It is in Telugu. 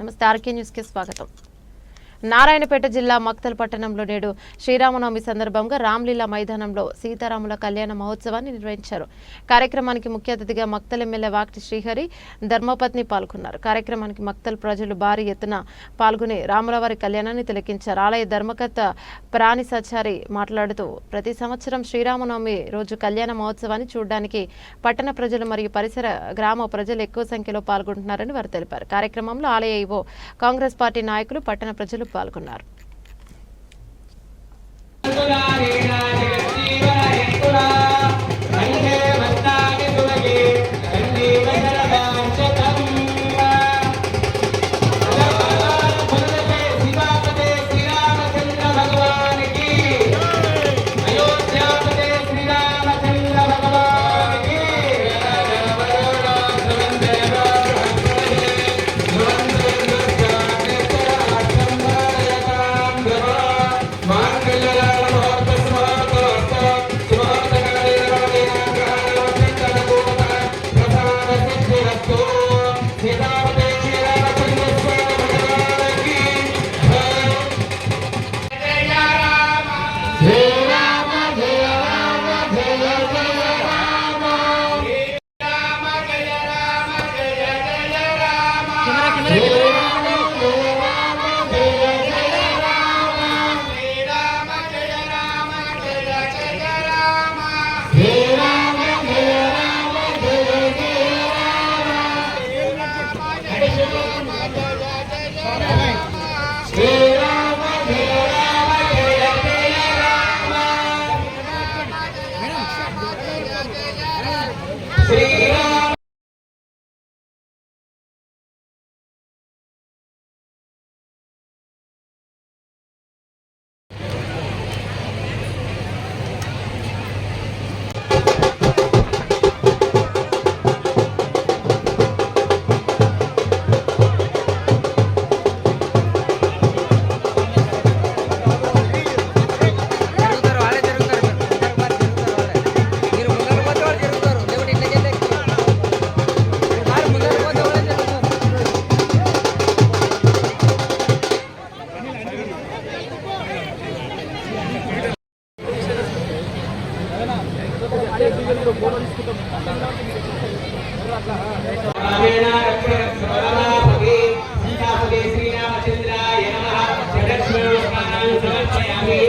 నమస్తే ఆర్కే న్యూస్కి స్వాగతం నారాయణపేట జిల్లా మక్తల్ పట్టణంలో నేడు శ్రీరామనవమి సందర్భంగా రామ్లీలా మైదానంలో సీతారాముల కళ్యాణ మహోత్సవాన్ని నిర్వహించారు. కార్యక్రమానికి ముఖ్య అతిథిగా మక్తల్ ఎమ్మెల్యే వాక్టి శ్రీహరి ధర్మపత్ని పాల్గొన్నారు. కార్యక్రమానికి మక్తల్ ప్రజలు భారీ ఎత్తున పాల్గొని రాములవారి కళ్యాణాన్ని తిలకించారు. ఆలయ ధర్మకర్త ప్రాణి సచారి మాట్లాడుతూ ప్రతి సంవత్సరం శ్రీరామనవమి రోజు కళ్యాణ మహోత్సవాన్ని చూడడానికి పట్టణ ప్రజలు మరియు పరిసర గ్రామ ప్రజలు ఎక్కువ సంఖ్యలో పాల్గొంటున్నారని వారు తెలిపారు. కార్యక్రమంలో ఆలయ ఇవో కాంగ్రెస్ పార్టీ నాయకులు పట్టణ ప్రజలు పాల్గొన్నారు. శ్రీరామచంద్రాయ నమ షడక్షణాన్ని సమర్పయామి